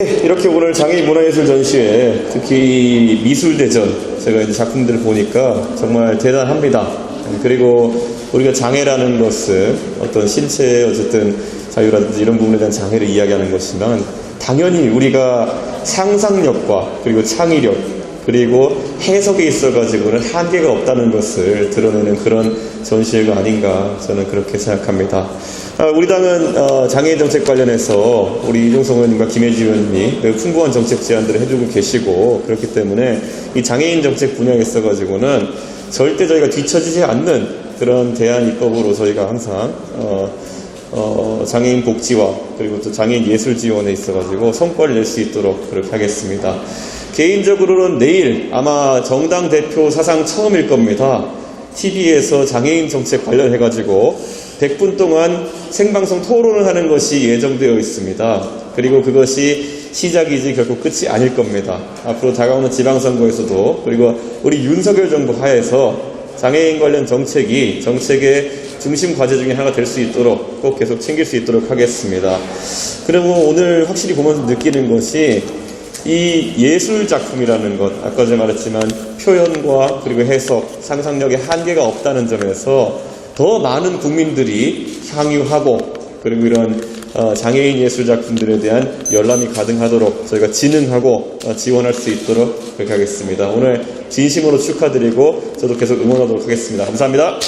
이렇게 오늘 장애인 문화예술 전시회 특히 미술대전 제가 이제 작품들을 보니까 정말 대단합니다. 그리고 우리가 장애라는 것은 어떤 신체의 어쨌든 자유라든지 이런 부분에 대한 장애를 이야기하는 것이지만 당연히 우리가 상상력과 그리고 창의력 그리고 해석에 있어가지고는 한계가 없다는 것을 드러내는 그런 전시회가 아닌가 저는 그렇게 생각합니다. 아, 우리 당은 어, 장애인 정책 관련해서 우리 이종성 의원님과 김혜지 의원님이 매우 풍부한 정책 제안들을 해주고 계시고 그렇기 때문에 이 장애인 정책 분야에 있어가지고는 절대 저희가 뒤처지지 않는 그런 대안 입법으로 저희가 항상 어, 어, 장애인 복지와 그리고 또 장애인 예술 지원에 있어가지고 성과를 낼 수 있도록 그렇게 하겠습니다. 개인적으로는 내일 아마 정당 대표 사상 처음일 겁니다. TV에서 장애인 정책 관련해가지고 100분 동안 생방송 토론을 하는 것이 예정되어 있습니다. 그리고 그것이 시작이지 결코 끝이 아닐 겁니다. 앞으로 다가오는 지방선거에서도 그리고 우리 윤석열 정부 하에서 장애인 관련 정책이 정책의 중심 과제 중에 하나가 될 수 있도록 꼭 계속 챙길 수 있도록 하겠습니다. 그리고 오늘 확실히 보면서 느끼는 것이 이 예술 작품이라는 것, 아까 전에 말했지만 표현과 그리고 해석, 상상력의 한계가 없다는 점에서 더 많은 국민들이 향유하고 그리고 이런 어, 장애인 예술 작품들에 대한 열람이 가능하도록 저희가 진흥하고 어, 지원할 수 있도록 그렇게 하겠습니다. 오늘 진심으로 축하드리고 저도 계속 응원하도록 하겠습니다. 감사합니다.